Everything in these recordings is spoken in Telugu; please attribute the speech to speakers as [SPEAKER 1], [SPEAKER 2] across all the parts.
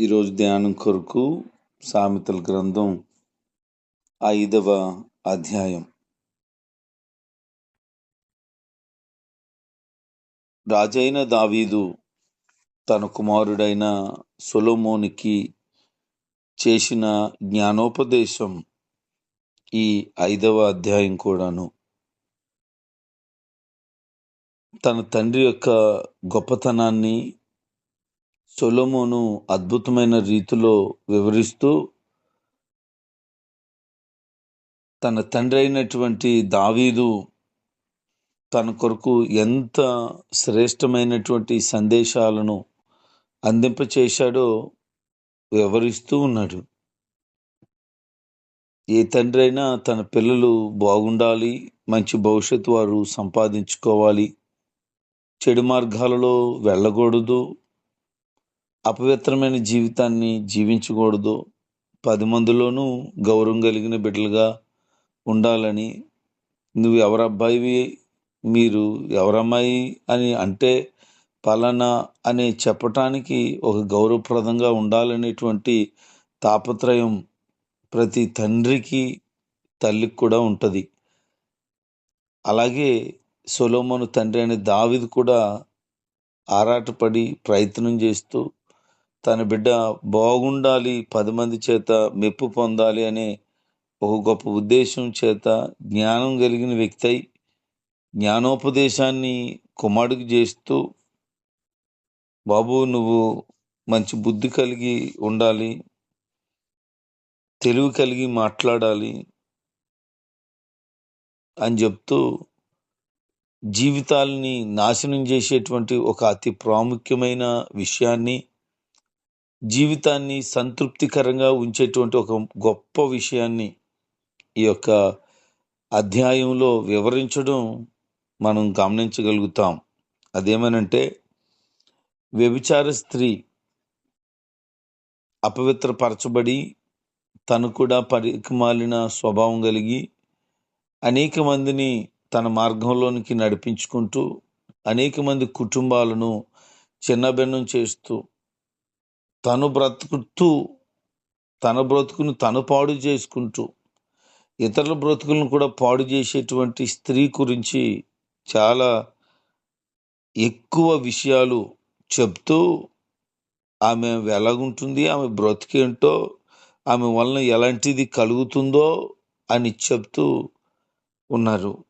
[SPEAKER 1] ఈరోజు ధ్యానం కొరకు సామెతల గ్రంథం ఐదవ అధ్యాయం. రాజైన దావీదు తన కుమారుడైన సొలోమోనికి చేసిన జ్ఞానోపదేశం ఈ ఐదవ అధ్యాయం కూడాను. తన తండ్రి యొక్క గొప్పతనాన్ని సొలొమోను అద్భుతమైన రీతిలో వివరిస్తూ తన తండ్రి అయినటువంటి దావీదు తన కొరకు ఎంత శ్రేష్టమైనటువంటి సందేశాలను అందింపచేశాడో వివరిస్తూ ఉన్నాడు. ఏ తండ్రి అయినా తన పిల్లలు బాగుండాలి మంచి భవిష్యత్తు వారు సంపాదించుకోవాలి చెడు మార్గాలలో వెళ్ళకూడదు అపవిత్రమైన జీవితాన్ని జీవించకూడదు. పది మందిలోనూ గౌరవం కలిగిన బిడ్డలుగా ఉండాలని నువ్వు ఎవరబ్బాయివి మీరు ఎవరమ్మాయి అని అంటే పలానా అని చెప్పటానికి ఒక గౌరవప్రదంగా ఉండాలనేటువంటి తాపత్రయం ప్రతి తండ్రికి తల్లికి కూడా ఉంటుంది. అలాగే సొలోమను తండ్రి అనే దావిది కూడా ఆరాటపడి ప్రయత్నం చేస్తూ తన బిడ్డ బాగుండాలి పది మంది చేత మెప్పు పొందాలి అనే ఒక గొప్ప ఉద్దేశం చేత జ్ఞానం కలిగిన వ్యక్తి అయి జ్ఞానోపదేశాన్ని కుమారుడికి చేస్తూ బాబు నువ్వు మంచి బుద్ధి కలిగి ఉండాలి తెలివి కలిగి మాట్లాడాలి అని చెప్తూ జీవితాలని నాశనం చేసేటువంటి ఒక అతి ప్రాముఖ్యమైన విషయాన్ని జీవితాన్ని సంతృప్తికరంగా ఉంచేటువంటి ఒక గొప్ప విషయాన్ని ఈ యొక్క అధ్యాయంలో వివరించడం మనం గమనించగలుగుతాం. అదేమనంటే వ్యభిచార స్త్రీ అపవిత్రపరచబడి తను కూడా పరికమాలిన స్వభావం కలిగి అనేక మందిని తన మార్గంలోనికి నడిపించుకుంటూ అనేక మంది కుటుంబాలను చిన్నభిన్నం చేస్తూ తను బ్రతుకుతూ తన బ్రతుకును తను పాడు చేసుకుంటూ ఇతరుల బ్రతుకులను కూడా పాడు చేసేటువంటి స్త్రీ గురించి చాలా ఎక్కువ విషయాలు చెప్తూ ఆమె ఎలాగుంటుంది ఆమె బ్రతికేంటో ఆమె వలన ఎలాంటిది కలుగుతుందో అని చెప్తూ ఉన్నారు.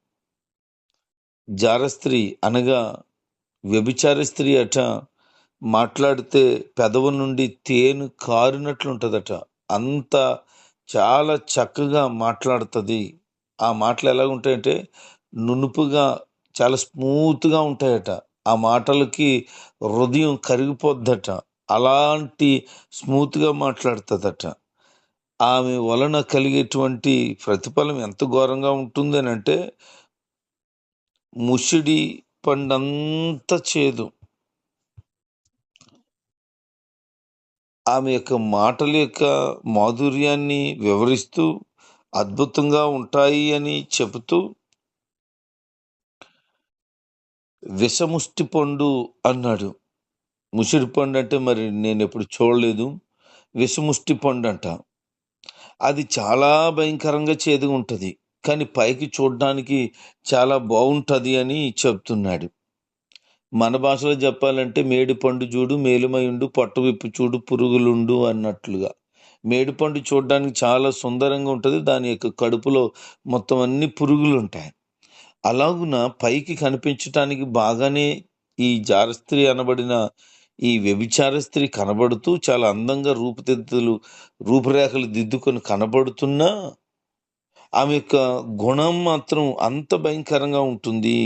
[SPEAKER 1] జార స్త్రీ అనగా వ్యభిచార స్త్రీ అట మాట్లాడితే పెదవు నుండి తేను కారినట్లుంటుందట. అంత చాలా చక్కగా మాట్లాడుతుంది. ఆ మాటలు ఎలా ఉంటాయంటే నునుపుగా చాలా స్మూత్గా ఉంటాయట. ఆ మాటలకి హృదయం కరిగిపోద్దట. అలాంటి స్మూత్గా మాట్లాడుతుందట. ఆమె వలన కలిగేటువంటి ప్రతిఫలం ఎంత ఘోరంగా ఉంటుంది అని అంటే ముసిడి పండంత చేదు. ఆమె యొక్క మాటల యొక్క మాధుర్యాన్ని వివరిస్తూ అద్భుతంగా ఉంటాయి అని చెబుతూ విషముష్టి పండు అన్నాడు. ముసిడి పండు అంటే మరి నేను ఎప్పుడు చూడలేదు. విషముష్టి పండు అంట. అది చాలా భయంకరంగా చేదుగా ఉంటుంది కానీ పైకి చూడడానికి చాలా బాగుంటుంది అని చెప్తున్నాడు. మన భాషలో చెప్పాలంటే మేడి పండు చూడు మేలుమయుండు పొట్ట విప్పు చూడు పురుగులుండు అన్నట్లుగా. మేడి పండు చూడడానికి చాలా సుందరంగా ఉంటుంది. దాని యొక్క కడుపులో మొత్తం అన్ని పురుగులు ఉంటాయి అలాగున పైకి కనిపించటానికి బాగానే ఈ జారస్త్రీ అనబడిన ఈ వ్యభిచార స్త్రీ కనబడుతూ చాలా అందంగా రూపుదిద్దులు రూపురేఖలు దిద్దుకొని కనబడుతున్నా ఆమె యొక్క గుణం మాత్రం అంత భయంకరంగా ఉంటుంది.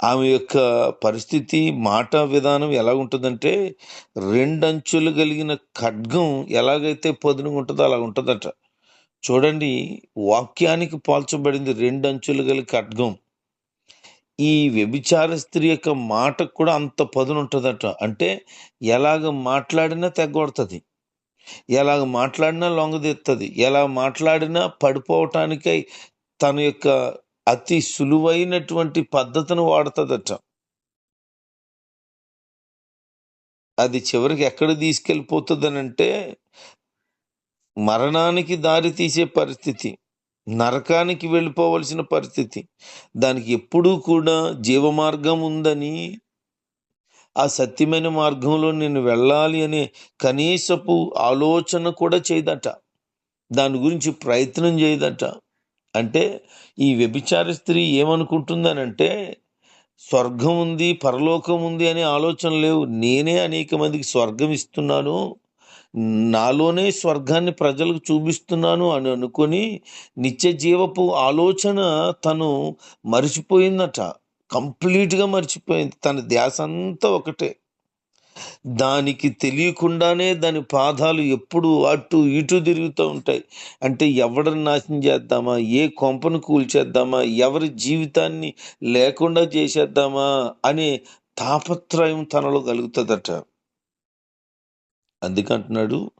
[SPEAKER 1] ఆమె యొక్క పరిస్థితి మాట విధానం ఎలా ఉంటుందంటే రెండంచులు కలిగిన ఖడ్గం ఎలాగైతే పదునుగా ఉంటుందో అలా ఉంటుందట. చూడండి వాక్యానికి పోల్చబడింది రెండు అంచులు గల ఖడ్గం. ఈ వ్యభిచార స్త్రీ యొక్క మాటకు కూడా అంత పదును ఉంటుందట. అంటే ఎలాగ మాట్లాడినా తెగొడుతుంది ఎలాగ మాట్లాడినా లొంగదెత్తది. ఎలా మాట్లాడినా పడిపోవటానికై తన యొక్క అతి సులువైనటువంటి పద్ధతిని వాడుతుందట. అది చివరికి ఎక్కడ తీసుకెళ్ళిపోతుందనంటే మరణానికి దారి తీసే పరిస్థితి నరకానికి వెళ్ళిపోవలసిన పరిస్థితి. దానికి ఎప్పుడూ కూడా జీవమార్గం ఉందని ఆ సత్యమైన మార్గంలో నేను వెళ్ళాలి అనే కనీసపు ఆలోచన కూడా చేయదట. దాని గురించి ప్రయత్నం చేయదట. అంటే ఈ వ్యభిచార స్త్రీ ఏమనుకుంటుందనంటే స్వర్గం ఉంది పరలోకం ఉంది అనే ఆలోచన లేవు. నేనే అనేక మందికి స్వర్గం ఇస్తున్నాను. నాలోనే స్వర్గాన్ని ప్రజలకు చూపిస్తున్నాను అని అనుకొని నిత్య జీవపు ఆలోచన తను మర్చిపోయిందట. కంప్లీట్గా మర్చిపోయింది. తన ధ్యాస అంతా ఒకటే. దానికి తెలియకుండానే దాని పాదాలు ఎప్పుడు అటు ఇటు తిరుగుతూ ఉంటాయి. అంటే ఎవరిని నాశనం చేద్దామా? ఏ కొంపను కూల్చేద్దామా? ఎవరి జీవితాన్ని లేకుండా చేసేద్దామా? అనే తాపత్రయం తనలో కలుగుతుందట. అందుకంటున్నాడు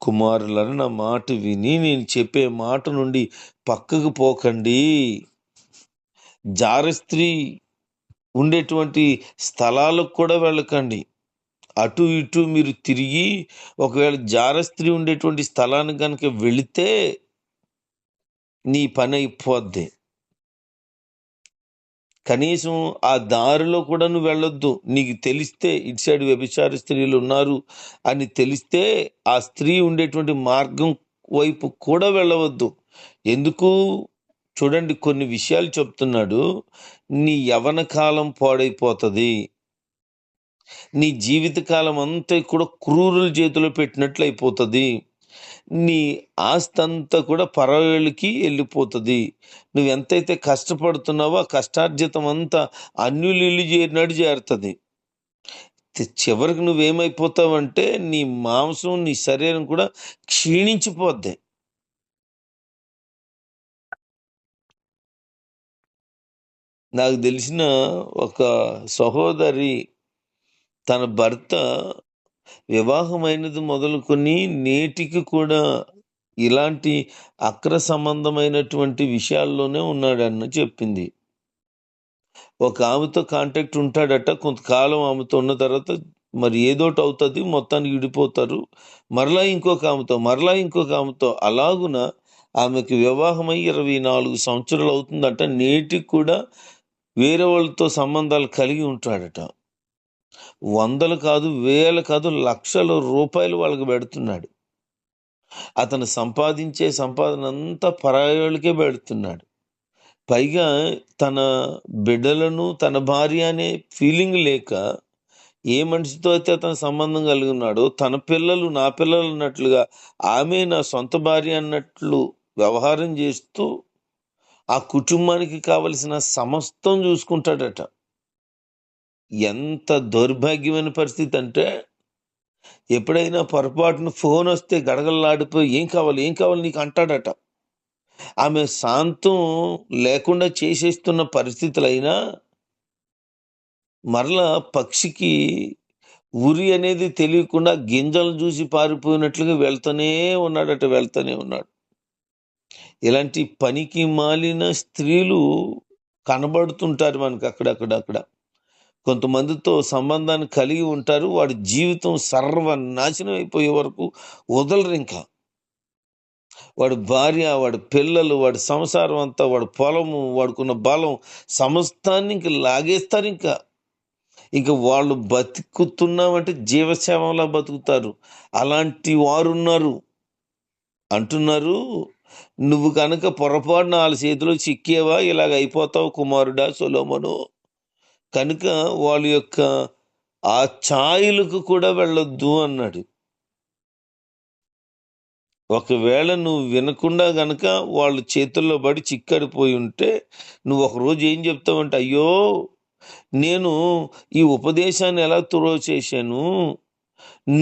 [SPEAKER 1] కుమారులను నా మాట విని నేను చెప్పే మాట నుండి పక్కకు పోకండి. జారస్త్రీ ఉండేటువంటి స్థలాలకు కూడా వెళ్ళకండి. అటు ఇటు మీరు తిరిగి ఒకవేళ జార స్త్రీ ఉండేటువంటి స్థలానికి కనుక వెళితే నీ పని అయిపోద్ది. కనీసం ఆ దారిలో కూడా నువ్వు వెళ్ళొద్దు. నీకు తెలిస్తే ఇటు సైడ్ వ్యభిచార స్త్రీలు ఉన్నారు అని తెలిస్తే ఆ స్త్రీ ఉండేటువంటి మార్గం వైపు కూడా వెళ్ళవద్దు. ఎందుకు? చూడండి కొన్ని విషయాలు చెప్తున్నాడు. నీ యవన కాలం పాడైపోతుంది. నీ జీవితకాలం అంతా కూడా క్రూరుల చేతిలో పెట్టినట్లు అయిపోతుంది నీ ఆస్తి అంతా కూడా పరవేళ్ళకి వెళ్ళిపోతుంది. నువ్వు ఎంతైతే కష్టపడుతున్నావో ఆ కష్టార్జితం అంతా అన్యులు ఇల్లు చేరినట్టు చేరుతుంది. చివరికి నువ్వేమైపోతావంటే నీ మాంసం నీ శరీరం కూడా క్షీణించిపోద్ది. నాకు తెలిసిన ఒక సహోదరి తన భర్త వివాహమైనది మొదలుకొని నేటికి కూడా ఇలాంటి అక్ర సంబంధమైనటువంటి విషయాల్లోనే ఉన్నాడన్న చెప్పింది. ఒక ఆమెతో కాంటాక్ట్ ఉంటాడట. కొంతకాలం ఆమెతో ఉన్న తర్వాత మరి ఏదోటి అవుతుంది మొత్తానికి విడిపోతారు. మరలా ఇంకొక ఆమెతో మరలా ఇంకొక ఆమెతో అలాగున ఆమెకి వివాహమై ఇరవై నాలుగు సంవత్సరాలు అవుతుందట. నేటికి కూడా వేరే వాళ్ళతో సంబంధాలు కలిగి ఉంటాడట. వందలు కాదు వేలు కాదు లక్షల రూపాయలు వాళ్ళకి పెడుతున్నాడు. అతను సంపాదించే సంపాదన అంతా పరాయోళ్ళకే పెడుతున్నాడు. పైగా తన బిడ్డలను తన భార్య అనే ఫీలింగ్ లేక ఏ మనిషితో అయితే అతను సంబంధం కలిగి ఉన్నాడో తన పిల్లలు నా పిల్లలు అన్నట్లుగా ఆమె నా సొంత భార్య అన్నట్లు వ్యవహారం చేస్తూ ఆ కుటుంబానికి కావలసిన సమస్తం చూసుకుంటాడట. ఎంత దౌర్భాగ్యమైన పరిస్థితి అంటే ఎప్పుడైనా పొరపాటున ఫోన్ వస్తే గడగడలాడిపోయి ఏం కావాలి ఏం కావాలి నీకు? అంటాడట. ఆమె శాంతం లేకుండా చేసేస్తున్న పరిస్థితులైనా మరలా పక్షికి ఉరి అనేది తెలియకుండా గింజలు చూసి పారిపోయినట్లుగా వెళ్తూనే ఉన్నాడట వెళ్తూనే ఉన్నాడు. ఇలాంటి పనికి మాలిన స్త్రీలు కనబడుతుంటారు మనకు అక్కడక్కడ అక్కడ కొంతమందితో సంబంధాన్ని కలిగి ఉంటారు. వాడి జీవితం సర్వనాశనం అయిపోయే వరకు వదలరు ఇంకా. వాడి భార్య వాడి పిల్లలు వాడి సంసారం అంతా వాడి పొలము వాడుకున్న బలం సమస్తాన్ని ఇంక లాగేస్తారు ఇంకా. ఇంకా వాళ్ళు బతుకుతున్నామంటే జీవశవంలా బతుకుతారు. అలాంటి వారు ఉన్నారు అంటున్నారు నువ్వు కనుక పొరపాటున వాళ్ళ చేతిలో చిక్కేవా? ఇలాగ అయిపోతావు కుమారుడా సొలోమను. కనుక వాళ్ళ యొక్క ఆ ఛాయలకు కూడా వెళ్ళొద్దు అన్నాడు. ఒకవేళ నువ్వు వినకుండా గనక వాళ్ళ చేతుల్లో పడి చిక్కడిపోయి ఉంటే నువ్వు ఒక రోజు ఏం చెప్తావంటే అయ్యో నేను ఈ ఉపదేశాన్ని ఎలా తురో చేశాను?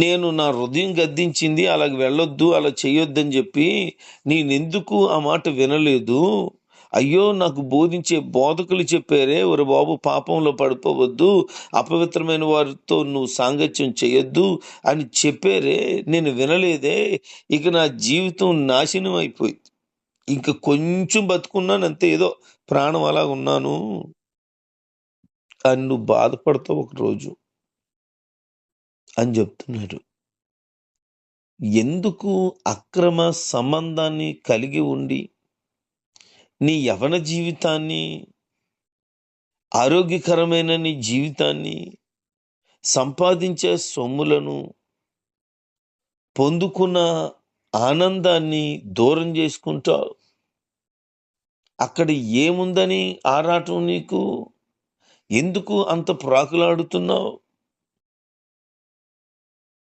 [SPEAKER 1] నేను నా హృదయం గద్దించింది అలాగ వెళ్ళొద్దు అలా చేయొద్దని చెప్పి నేనెందుకు ఆ మాట వినలేదు? అయ్యో నాకు బోధించే బోధకులు చెప్పారే ఒరే బాబు పాపంలో పడిపోవద్దు అపవిత్రమైన వారితో నువ్వు సాంగత్యం చేయొద్దు అని చెప్పారే నేను వినలేదే ఇక నా జీవితం నాశనం అయిపోయింది. ఇంకా కొంచెం బతుకున్నాను అంతే ఏదో ప్రాణం అలా ఉన్నాను. అని నువ్వు బాధపడతావు ఒకరోజు అని చెప్తున్నారు ఎందుకు అక్రమ సంబంధాన్ని కలిగి ఉండి నీ యవన జీవితాన్ని ఆరోగ్యకరమైన నీ జీవితాన్ని సంపాదించే సొమ్ములను పొందుకున్న ఆనందాన్ని దూరం చేసుకుంటావు. అక్కడ ఏముందని ఆరాటం నీకు? ఎందుకు అంత ప్రాకులాడుతున్నావు?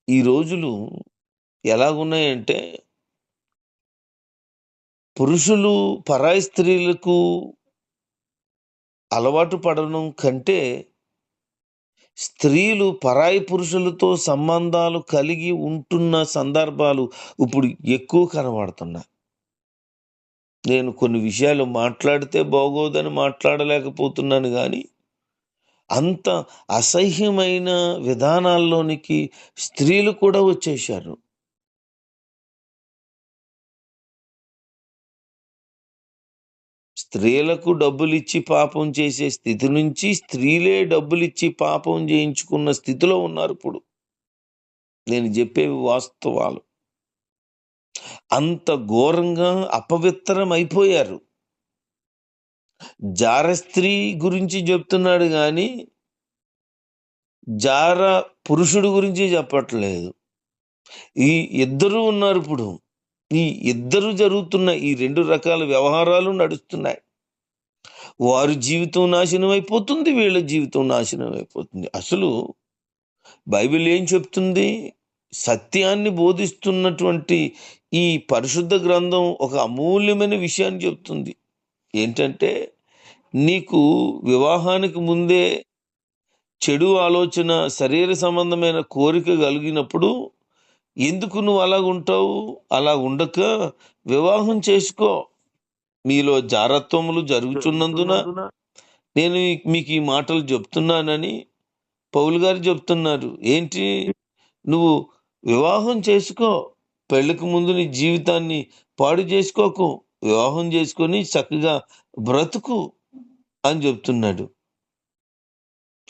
[SPEAKER 1] ఈ రోజులు ఎలాగున్నాయంటే పురుషులు పరాయి స్త్రీలకు అలవాటు పడడం కంటే స్త్రీలు పరాయి పురుషులతో సంబంధాలు కలిగి ఉంటున్న సందర్భాలు ఇప్పుడు ఎక్కువ కనబడుతున్నాయి. నేను కొన్ని విషయాలు మాట్లాడితే బాగోదని మాట్లాడలేకపోతున్నాను కానీ అంత అసహ్యమైన విధానాల్లోనికి స్త్రీలు కూడా వచ్చేశారు. స్త్రీలకు డబ్బులిచ్చి పాపం చేసే స్థితి నుంచి స్త్రీలే డబ్బులిచ్చి పాపం చేయించుకున్న స్థితిలో ఉన్నారు ఇప్పుడు. నేను చెప్పేవి వాస్తవాలు. అంత ఘోరంగా అపవిత్రం అయిపోయారు. జార స్త్రీ గురించి చెప్తున్నాడు కానీ జార పురుషుడు గురించి చెప్పట్లేదు. ఈ ఇద్దరు ఉన్నారు ఇప్పుడు. ఈ ఇద్దరు జరుగుతున్న ఈ రెండు రకాల వ్యవహారాలు నడుస్తున్నాయి. వారి జీవితం నాశనం అయిపోతుంది వీళ్ళ జీవితం నాశనం అయిపోతుంది. అసలు బైబిల్ ఏం చెప్తుంది? సత్యాన్ని బోధిస్తున్నటువంటి ఈ పరిశుద్ధ గ్రంథం ఒక అమూల్యమైన విషయాన్ని చెప్తుంది. ఏంటంటే నీకు వివాహానికి ముందే చెడు ఆలోచన శరీర సంబంధమైన కోరిక కలిగినప్పుడు ఎందుకు నువ్వు అలా ఉంటావు? అలా ఉండక వివాహం చేసుకో. మీలో జారత్వములు జరుగుతున్నందున నేను మీకు ఈ మాటలు చెప్తున్నానని పౌలు గారు చెప్తున్నారు. ఏంటి? నువ్వు వివాహం చేసుకో. పెళ్ళికి ముందు నీ జీవితాన్ని పాడు చేసుకోకు. వివాహం చేసుకొని చక్కగా బ్రతుకు అని చెప్తున్నాడు.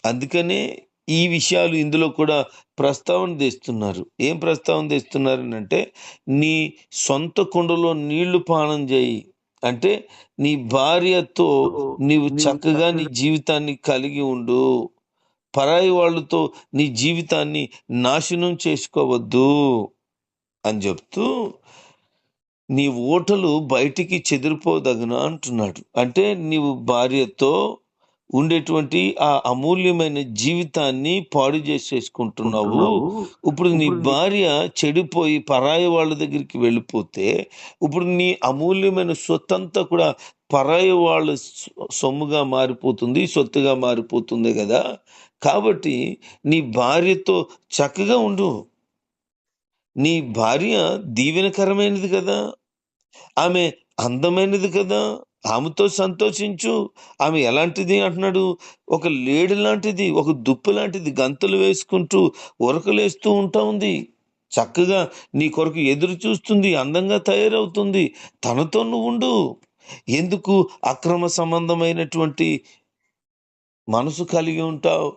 [SPEAKER 1] అందుకనే ఈ విషయాలు ఇందులో కూడా ప్రస్తావన తెస్తున్నారు. ఏం ప్రస్తావన తెస్తున్నారు అంటే నీ సొంత కుండలో నీళ్ళు పానం చేయి. అంటే నీ భార్యతో నీవు చక్కగా నీ జీవితాన్ని కలిగి ఉండు. పరాయి వాళ్ళతో నీ జీవితాన్ని నాశనం చేసుకోవద్దు అని చెప్తూ నీ ఓటలు బయటికి చెదిరిపోదగున అంటున్నాడు. అంటే నీవు భార్యతో ఉండేటువంటి ఆ అమూల్యమైన జీవితాన్ని పాడు చేసేసుకుంటున్నావు ఇప్పుడు నీ భార్య చెడిపోయి పరాయి వాళ్ళ దగ్గరికి వెళ్ళిపోతే ఇప్పుడు నీ అమూల్యమైన సొత్తంతా కూడా పరాయి వాళ్ళ సొమ్ముగా మారిపోతుంది సొత్తుగా మారిపోతుంది కదా. కాబట్టి నీ భార్యతో చక్కగా ఉండు. నీ భార్య దీవెనకరమైనది కదా. ఆమె అందమైనది కదా. ఆమెతో సంతోషించు. ఆమె ఎలాంటిది అంటున్నాడు? ఒక లేడి లాంటిది ఒక దుప్పు లాంటిది గంతులు వేసుకుంటూ ఉరకలేస్తూ ఉంటా ఉంది. చక్కగా నీ కొరకు ఎదురు చూస్తుంది అందంగా తయారవుతుంది. తనతో నువ్వు ఉండు. ఎందుకు అక్రమ సంబంధమైనటువంటి మనసు కలిగి ఉంటావు?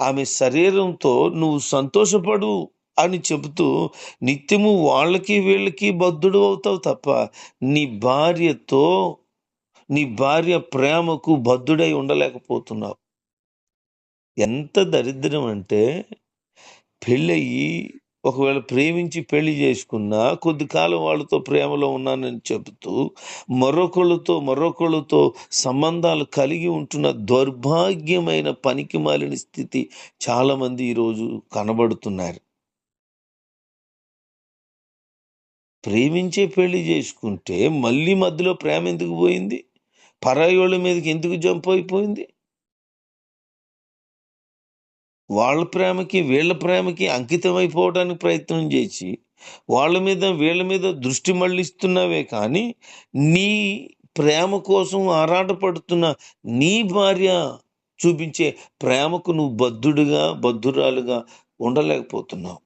[SPEAKER 1] ఆమె శరీరంతో నువ్వు సంతోషపడు అని చెబుతూ నిత్యము వాళ్ళకి వీళ్ళకి బద్ధుడు అవుతావు తప్ప నీ భార్యతో నీ భార్య ప్రేమకు బద్ధుడై ఉండలేకపోతున్నావు. ఎంత దరిద్రం అంటే పెళ్ళయి ఒకవేళ ప్రేమించి పెళ్ళి చేసుకున్నా కొద్ది కాలం వాళ్ళతో ప్రేమలో ఉన్నానని చెబుతూ మరొకళ్ళతో మరొకళ్ళతో సంబంధాలు కలిగి ఉంటున్న దౌర్భాగ్యమైన పనికి మాలిన స్థితి చాలామంది ఈరోజు కనబడుతున్నారు. ప్రేమించే పెళ్ళి చేసుకుంటే మళ్ళీ మధ్యలో ప్రేమ ఎందుకు పోయింది? పరాయి మీదకి ఎందుకు జంప్ అయిపోయింది? వాళ్ళ ప్రేమకి వీళ్ళ ప్రేమకి అంకితం అయిపోవడానికి ప్రయత్నం చేసి వాళ్ళ మీద వీళ్ళ మీద దృష్టి మళ్ళిస్తున్నావే కానీ నీ ప్రేమ కోసం ఆరాటపడుతున్న నీ భార్య చూపించే ప్రేమకు నువ్వు బద్ధుడుగా బద్ధురాలుగా ఉండలేకపోతున్నావు.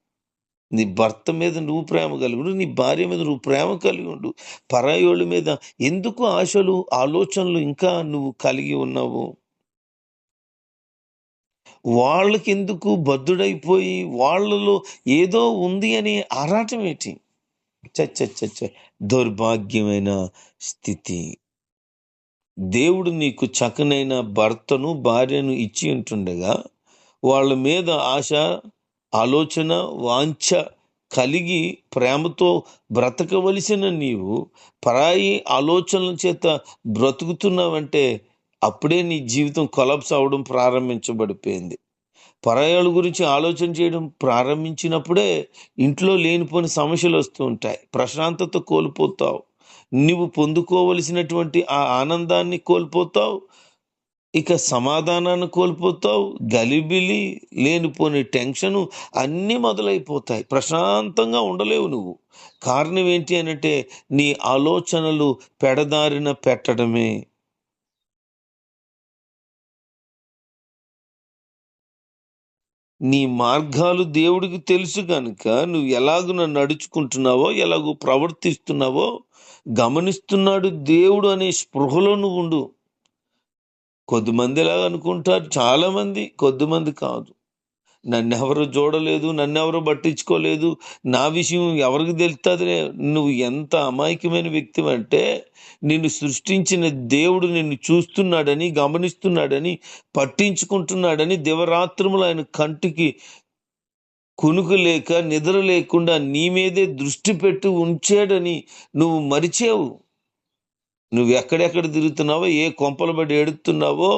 [SPEAKER 1] నీ భర్త మీద నువ్వు ప్రేమ కలిగి ఉండు నీ భార్య మీద నువ్వు ప్రేమ కలిగి ఉండు. పరాయోళ్ళ మీద ఎందుకు ఆశలు ఆలోచనలు ఇంకా నువ్వు కలిగి ఉన్నావు? వాళ్ళకెందుకు బద్ధుడైపోయి వాళ్ళలో ఏదో ఉంది అని ఆరాటం ఏంటి? చచ్చ చచ్చ దౌర్భాగ్యమైన స్థితి. దేవుడు నీకు చక్కనైన భర్తను భార్యను ఇచ్చి ఉంటుండగా వాళ్ళ మీద ఆశ ఆలోచన వాంఛ కలిగి ప్రేమతో బ్రతకవలసిన నీవు పరాయి ఆలోచనల చేత బ్రతుకుతున్నావంటే అప్పుడే నీ జీవితం కొలాప్స్ అవడం ప్రారంభించబడిపోయింది. పరాయాల గురించి ఆలోచన చేయడం ప్రారంభించినప్పుడే ఇంట్లో లేనిపోని సమస్యలు వస్తూ ఉంటాయి. ప్రశాంతత కోల్పోతావు. నువ్వు పొందుకోవలసినటువంటి ఆ ఆనందాన్ని కోల్పోతావు. ఇక సమాధానాన్ని కోల్పోతావు గలిబిలి లేనిపోని టెన్షను అన్నీ మొదలైపోతాయి. ప్రశాంతంగా ఉండలేవు నువ్వు. కారణం ఏంటి అనంటే నీ ఆలోచనలు పెడదారిన పెట్టడమే. నీ మార్గాలు దేవుడికి తెలుసు కనుక నువ్వు ఎలాగున నడుచుకుంటున్నావో ఎలాగో ప్రవర్తిస్తున్నావో గమనిస్తున్నాడు దేవుడు అనే స్పృహలో నువ్వు ఉండు. కొద్దిమంది ఎలాగ అనుకుంటారు చాలామంది కొద్దిమంది కాదు. నన్నెవరు చూడలేదు నన్నెవరు పట్టించుకోలేదు నా విషయం ఎవరికి తెలుస్తుంది నువ్వు ఎంత అమాయకమైన వ్యక్తి అంటే నిన్ను సృష్టించిన దేవుడు నిన్ను చూస్తున్నాడని గమనిస్తున్నాడని పట్టించుకుంటున్నాడని దివరాత్రములు ఆయన కంటికి కునుకు లేక నిద్ర లేకుండా నీ మీదే దృష్టి పెట్టి ఉంచాడని నువ్వు మరిచావు. నువ్వు ఎక్కడెక్కడ తిరుగుతున్నావో ఏ కొంపలు బడి ఎడుతున్నావో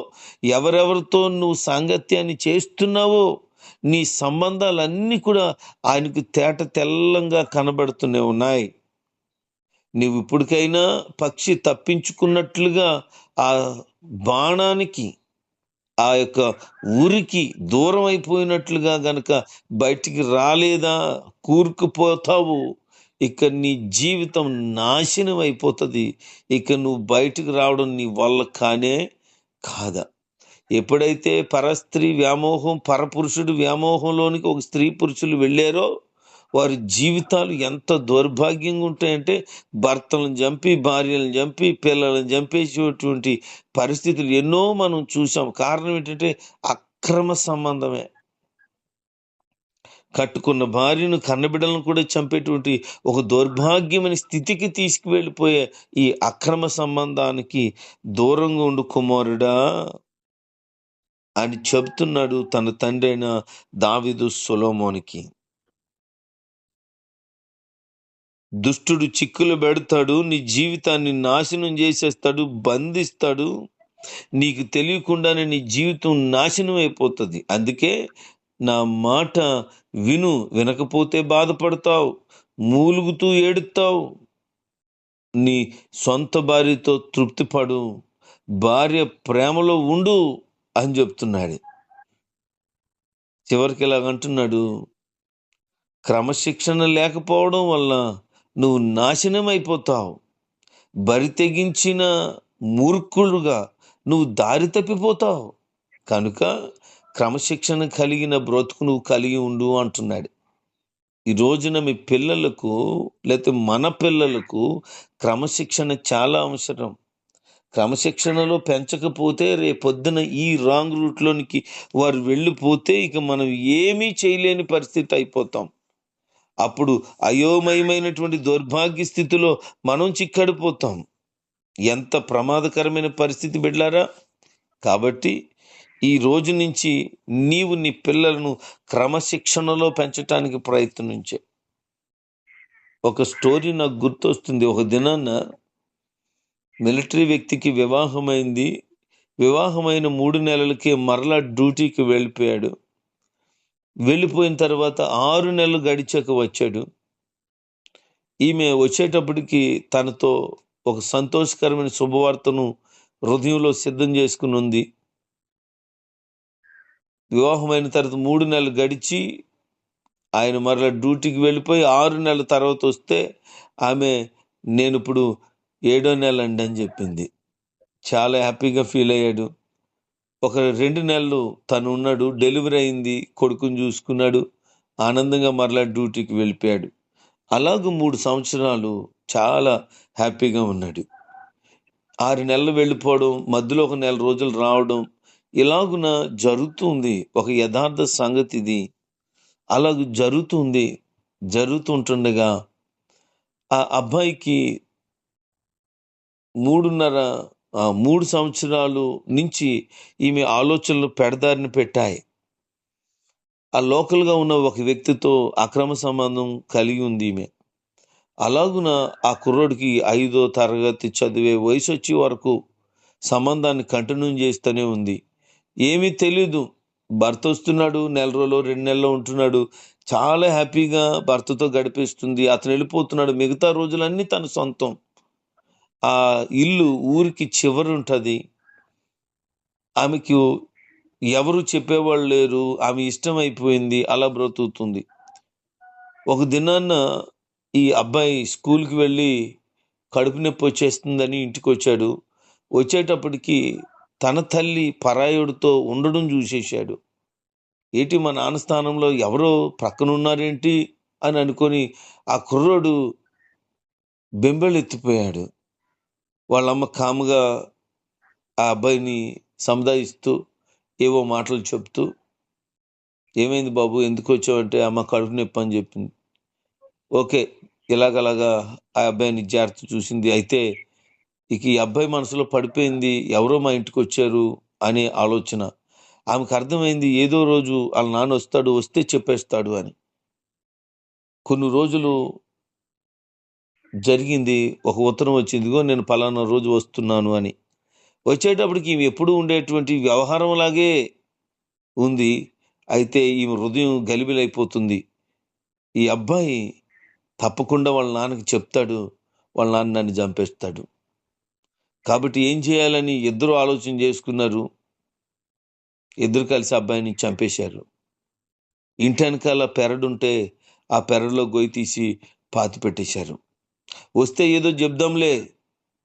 [SPEAKER 1] ఎవరెవరితో నువ్వు సాంగత్యాన్ని చేస్తున్నావో నీ సంబంధాలన్నీ కూడా ఆయనకు తేట తెల్లంగా కనబడుతూనే ఉన్నాయి. నువ్వు ఇప్పటికైనా పక్షి తప్పించుకున్నట్లుగా ఆ బాణానికి ఆ యొక్క ఊరికి దూరం అయిపోయినట్లుగా గనక బయటికి రాలేదా? కూరుకుపోతావు. ఇక నీ జీవితం నాశనం అయిపోతుంది. ఇక నువ్వు బయటకు రావడం నీ వల్ల కానే కాదా. ఎప్పుడైతే పరస్త్రీ వ్యామోహం పరపురుషుడు వ్యామోహంలోనికి ఒక స్త్రీ పురుషులు వెళ్ళారో వారి జీవితాలు ఎంత దౌర్భాగ్యంగా ఉంటాయంటే భర్తలను చంపి భార్యలను చంపి పిల్లలను చంపేసేటువంటి పరిస్థితులు ఎన్నో మనం చూసాం కారణం ఏంటంటే అక్రమ సంబంధమే. కట్టుకున్న భార్యను కన్నబిడ్డలను కూడా చంపేటువంటి ఒక దౌర్భాగ్యమైన స్థితికి తీసుకువెళ్ళిపోయే ఈ అక్రమ సంబంధానికి దూరంగా ఉండు కుమారుడా అని చెబుతున్నాడు తన తండ్రి అయిన దావిదు సొలోమోనికి. దుష్టుడు చిక్కులు పెడతాడు నీ జీవితాన్ని నాశనం చేసేస్తాడు బంధిస్తాడు నీకు తెలియకుండానే నీ జీవితం నాశనం అయిపోతుంది అందుకే నా మాట విను వినకపోతే బాధపడతావు మూలుగుతూ ఏడుతావు. నీ సొంత భార్యతో తృప్తిపడు భార్య ప్రేమలో ఉండు అని చెప్తున్నాడు. చివరికి ఇలాగంటున్నాడు క్రమశిక్షణ లేకపోవడం వల్ల నువ్వు నాశనం అయిపోతావు బరి తెగించిన మూర్ఖులుగా నువ్వు దారి తప్పిపోతావు. కనుక క్రమశిక్షణ కలిగిన బ్రతుకు నువ్వు కలిగి ఉండు అంటున్నాడు. ఈ రోజున మీ పిల్లలకు లేకపోతే మన పిల్లలకు క్రమశిక్షణ చాలా అవసరం. క్రమశిక్షణలో పెంచకపోతే రేపొద్దున ఈ రాంగ్ రూట్లోనికి వారు వెళ్ళిపోతే ఇక మనం ఏమీ చేయలేని పరిస్థితి అయిపోతాం. అప్పుడు అయోమయమైనటువంటి దౌర్భాగ్య స్థితిలో మనం చిక్కడిపోతాం. ఎంత ప్రమాదకరమైన పరిస్థితి బిడ్డారా కాబట్టి ఈ రోజు నుంచి నీవు నీ పిల్లలను క్రమశిక్షణలో పెంచటానికి ప్రయత్నించే. ఒక స్టోరీ నాకు గుర్తొస్తుంది. ఒక దినాన మిలిటరీ వ్యక్తికి వివాహమైంది. వివాహమైన మూడు నెలలకే మరలా డ్యూటీకి వెళ్ళిపోయాడు. వెళ్ళిపోయిన తర్వాత ఆరు నెలలు గడిచాక వచ్చాడు. ఈమె వచ్చేటప్పటికి తనతో ఒక సంతోషకరమైన శుభవార్తను హృదయంలో సిద్ధం చేసుకుని ఉంది వివాహమైన తర్వాత మూడు నెలలు గడిచి ఆయన మరలా డ్యూటీకి వెళ్ళిపోయి ఆరు నెలల తర్వాత వస్తే ఆమె నేను ఇప్పుడు ఏడో నెల అండి అని చెప్పింది. చాలా హ్యాపీగా ఫీల్ అయ్యాడు. ఒక రెండు నెలలు తను ఉన్నాడు డెలివరీ అయింది కొడుకుని చూసుకున్నాడు ఆనందంగా మరలా డ్యూటీకి వెళ్ళిపోయాడు. అలాగ మూడు సంవత్సరాలు చాలా హ్యాపీగా ఉన్నాడు. ఆరు నెలలు వెళ్ళిపోవడం మధ్యలో ఒక నెల రోజులు రావడం ఇలాగున జరుగుతుంది. ఒక యథార్థ సంగతి ఇది అలాగ జరుగుతుంది. జరుగుతుంటుండగా ఆ అబ్బాయికి మూడున్నర మూడు సంవత్సరాలు నుంచి ఈమె ఆలోచనలు పెడదారిని పెట్టాయి. ఆ లోకల్గా ఉన్న ఒక వ్యక్తితో అక్రమ సంబంధం కలిగి ఉంది ఈమె. అలాగున ఆ కుర్రోడికి ఐదో తరగతి చదివే వయసు వచ్చే వరకు సంబంధాన్ని కంటిన్యూ చేస్తూనే ఉంది. ఏమీ తెలీదు. భర్త వస్తున్నాడు నెల రోజులు రెండు నెలలు ఉంటున్నాడు. చాలా హ్యాపీగా భర్తతో గడిపేస్తుంది. అతను వెళ్ళిపోతున్నాడు. మిగతా రోజులన్నీ తన సొంతం. ఆ ఇల్లు ఊరికి చివరి ఉంటుంది. ఆమెకు ఎవరు చెప్పేవాళ్ళు లేరు. ఆమె ఇష్టం అయిపోయింది. అలా బ్రతుకుతుంది. ఒక దినాన్న ఈ అబ్బాయి స్కూల్కి వెళ్ళి కడుపు నొప్పి వచ్చేస్తుందని ఇంటికి వచ్చాడు వచ్చేటప్పటికి తన తల్లి పరాయుడితో ఉండడం చూసేశాడు. ఏటి మా నాన్న స్థానంలో ఎవరో ప్రక్కనున్నారేంటి అని అనుకొని ఆ కుర్రోడు బెంబెళెత్తిపోయాడు వాళ్ళమ్మ కాముగా ఆ అబ్బాయిని సముదాయిస్తూ ఏవో మాటలు చెప్తూ ఏమైంది బాబు? ఎందుకు వచ్చావంటే అమ్మ కడుపు నొప్పి అని చెప్పింది. ఓకే ఇలాగలాగా ఆ అబ్బాయిని జాగ్రత్త చూసింది. అయితే ఇక ఈ అబ్బాయి మనసులో పడిపోయింది ఎవరో మా ఇంటికి వచ్చారు అనే ఆలోచన. ఆమెకు అర్థమైంది ఏదో రోజు వాళ్ళ నాన్న వస్తాడు వస్తే చెప్పేస్తాడు అని. కొన్ని రోజులు జరిగింది ఒక ఉత్తరం వచ్చిందిగో నేను పలానా రోజు వస్తున్నాను అని. వచ్చేటప్పటికి ఈమె ఎప్పుడూ ఉండేటువంటి వ్యవహారం లాగే ఉంది. అయితే ఈమె హృదయం గలిబిలైపోతుంది. ఈ అబ్బాయి తప్పకుండా వాళ్ళ నాన్నకి చెప్తాడు వాళ్ళ నాన్న నన్ను చంపేస్తాడు. కాబట్టి ఏం చేయాలని ఇద్దరు ఆలోచన చేసుకున్నారు. ఇద్దరు కలిసి అబ్బాయిని చంపేశారు. ఇంటి వెనకాల పెరడుంటే ఆ పెరడులో గొయ్యి తీసి పాతి పెట్టేశారు. వస్తే ఏదో చెప్దాంలే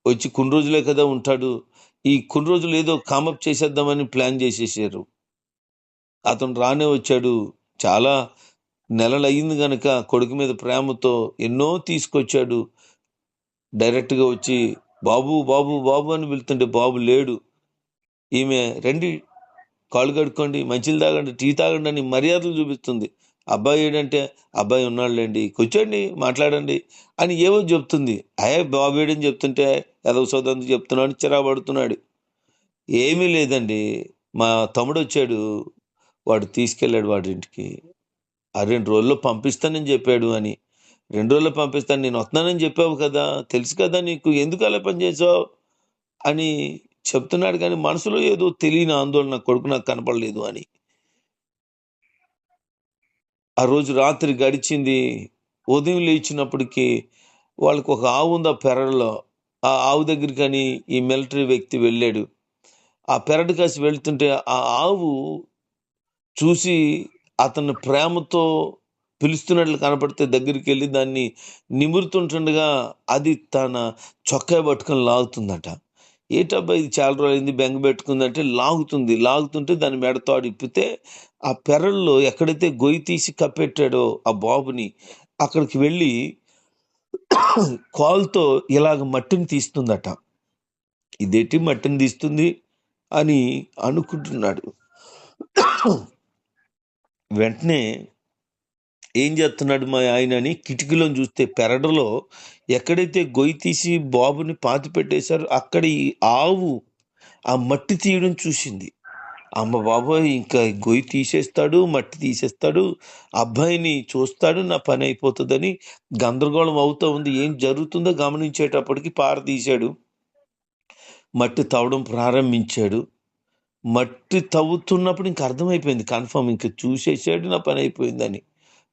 [SPEAKER 1] వచ్చి కొన్ని రోజులే కదా ఉంటాడు. ఈ కొన్ని రోజులు ఏదో కామప్ చేసేద్దామని ప్లాన్ చేసేసారు అతను రానే వచ్చాడు. చాలా నెలలు అయింది కనుక కొడుకు మీద ప్రేమతో ఎన్నో తీసుకొచ్చాడు. డైరెక్ట్గా వచ్చి బాబు బాబు బాబు అని పిలుతుంటే బాబు లేడు. ఈమె రండి కాళ్ళు కడుక్కోండి మంచిలు తాగండి టీ తాగండి అని మర్యాదలు చూపిస్తుంది. అబ్బాయి ఏడంటే అబ్బాయి ఉన్నాడులేండి కూర్చోండి మాట్లాడండి అని ఏవో చెప్తుంది. అయ్యే బాబు ఏడని చెప్తుంటే ఎదవ సోదంతో చెప్తున్నాడు చిరాపడుతున్నాడు. ఏమీ లేదండి. మా తమ్ముడు వచ్చాడు. వాడు తీసుకెళ్ళాడు వాడింటికి. ఆ రెండు రోజుల్లో పంపిస్తానని చెప్పాడు అని రెండు రోజుల్లో పంపిస్తాను నేను వస్తున్నానని చెప్పావు కదా తెలుసు కదా నీకు ఎందుకు అలా పనిచేసావు అని చెప్తున్నాడు కానీ మనసులో ఏదో తెలియని ఆందోళన కొడుకు నాకు కనపడలేదు అని. ఆ రోజు రాత్రి గడిచింది. ఉదయం లేచినప్పటికీ వాళ్ళకి ఒక ఆవు ఉంది ఆ పెరడులో. ఆ ఆవు దగ్గరికి అని ఈ మిలిటరీ వ్యక్తి వెళ్ళాడు. ఆ పెరడు కాసి వెళ్తుంటే ఆ ఆవు చూసి అతను ప్రేమతో పిలుస్తున్నట్లు కనపడితే దగ్గరికి వెళ్ళి దాన్ని నిమురుతుంటుండగా అది తన చొక్కా పట్టుకొని లాగుతుందట. ఏటబ్బా ఇది చాలా రోజులైంది బెంగ పెట్టుకుందంటే లాగుతుంది. లాగుతుంటే దాని మెడతో ఇప్పితే ఆ పెరల్లో ఎక్కడైతే గొయ్యి తీసి కప్పెట్టాడో ఆ బాబుని అక్కడికి వెళ్ళి కాల్తో ఇలాగ మట్టిని తీస్తుందట. ఇదేంటి మట్టిని తీస్తుంది అని అనుకుంటున్నాడు. వెంటనే ఏం చేస్తున్నాడు మా ఆయన అని కిటికీలో చూస్తే పెరడలో ఎక్కడైతే గొయ్యి తీసి బాబుని పాతి పెట్టేశారో అక్కడ ఈ ఆవు ఆ మట్టి తీయడం చూసింది. అమ్మ బాబోయ్ ఇంకా గొయ్యి తీసేస్తాడు మట్టి తీసేస్తాడు అబ్బాయిని చూస్తాడు నా పని అయిపోతుందని గందరగోళం అవుతూ ఉంది. ఏం జరుగుతుందో గమనించేటప్పటికి పార తీశాడు. మట్టి తవ్వడం ప్రారంభించాడు. మట్టి తవ్వుతున్నప్పుడు ఇంక అర్థమైపోయింది. కన్ఫర్మ్ ఇంక చూసేసాడు నా పని అయిపోయిందని.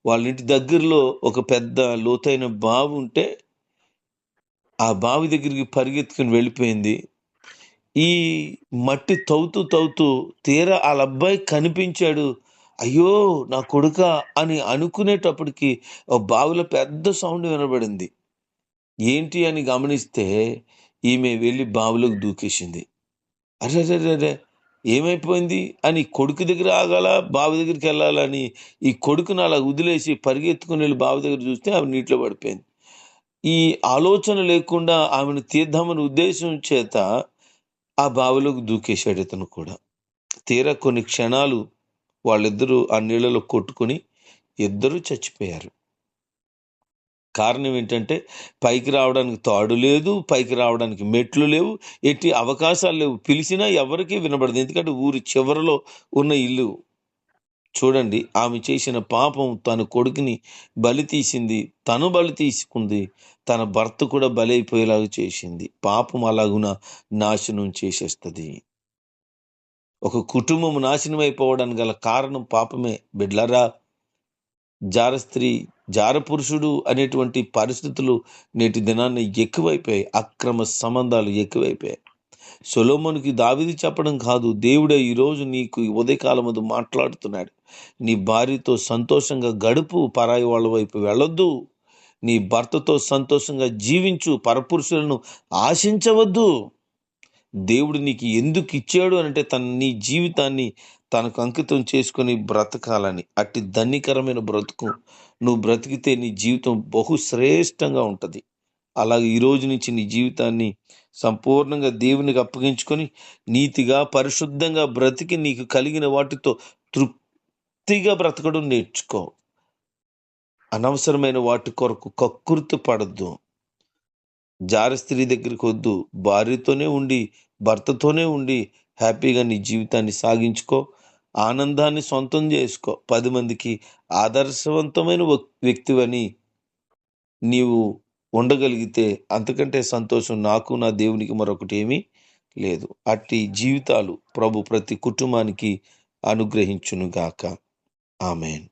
[SPEAKER 1] వాళ్ళ ఇంటి దగ్గరలో ఒక పెద్ద లోతైన బావి ఉంటే ఆ బావి దగ్గరికి పరిగెత్తుకుని వెళ్ళిపోయింది. ఈ మట్టి తవ్వుతూ తవ్వుతూ తీరా వాళ్ళ అబ్బాయి కనిపించాడు. అయ్యో నా కొడుక అని అనుకునేటప్పటికి ఒక బావిలో పెద్ద సౌండ్ వినబడింది. ఏంటి అని గమనిస్తే ఈమె వెళ్ళి బావిలోకి దూకేసింది. అరే అరే, అరే ఏమైపోయింది? అని కొడుకు దగ్గర ఆగాల? బావి దగ్గరికి వెళ్ళాలని ఈ కొడుకుని అలా వదిలేసి పరిగెత్తుకుని వెళ్ళి బావి దగ్గర చూస్తే ఆమె నీటిలో పడిపోయింది. ఈ ఆలోచన లేకుండా ఆమెను తీద్దామని ఉద్దేశం చేత ఆ బావిలోకి దూకేశాడు ఇతను కూడా. తీరా కొన్ని క్షణాలు వాళ్ళిద్దరూ ఆ నీళ్ళలో కొట్టుకొని ఇద్దరూ చచ్చిపోయారు. కారణం ఏంటంటే పైకి రావడానికి తాడు లేదు పైకి రావడానికి మెట్లు లేవు ఎట్టి అవకాశాలు లేవు. పిలిచినా ఎవరికీ వినబడదు. ఎందుకంటే ఊరి చివరలో ఉన్న ఇల్లు. చూడండి ఆమె చేసిన పాపం తన కొడుకుని బలి తీసింది. తను బలి తీసుకుంది. తన భర్త కూడా బలైపోయేలాగా చేసింది. పాపం అలాగున నాశనం చేసేస్తుంది. ఒక కుటుంబం నాశనం అయిపోవడానికి గల కారణం పాపమే. బిడ్లరా జార స్త్రీ జార పురుషుడు అనేటువంటి పరిస్థితులు నేటి దినాన్ని ఎక్కువైపోయాయి. అక్రమ సంబంధాలు ఎక్కువైపోయాయి. సొలోమోనికి దావిది చెప్పడం కాదు దేవుడే ఈరోజు నీకు ఉదయకాలం ముందు మాట్లాడుతున్నాడు. నీ భార్యతో సంతోషంగా గడుపు పరాయి వాళ్ళ వైపు వెళ్ళొద్దు. నీ భర్తతో సంతోషంగా జీవించు పరపురుషులను ఆశించవద్దు. దేవుడు నీకు ఎందుకు ఇచ్చాడు అంటే తన నీ జీవితాన్ని తనకు అంకితం చేసుకొని బ్రతకాలని. అట్టి ధన్యకరమైన బ్రతుకు నువ్వు బ్రతికితే నీ జీవితం బహుశ్రేష్టంగా ఉంటుంది. అలాగే ఈ రోజు నుంచి నీ జీవితాన్ని సంపూర్ణంగా దేవునికి అప్పగించుకొని నీతిగా పరిశుద్ధంగా బ్రతికి నీకు కలిగిన వాటితో తృప్తిగా బ్రతకడం నేర్చుకో. అనవసరమైన వాటి కొరకు కక్కుర్తి పడద్దు. జార స్త్రీ దగ్గరికి వద్దు. భార్యతోనే ఉండి భర్తతోనే ఉండి హ్యాపీగా నీ జీవితాన్ని సాగించుకో ఆనందాన్ని సొంతం చేసుకో. పది మందికి ఆదర్శవంతమైన వ్యక్తివని నీవు ఉండగలిగితే అంతకంటే సంతోషం నాకు నా దేవునికి మరొకటి ఏమీ లేదు. అట్టి జీవితాలు ప్రభు ప్రతి కుటుంబానికి అనుగ్రహించునుగాక. ఆమెన్.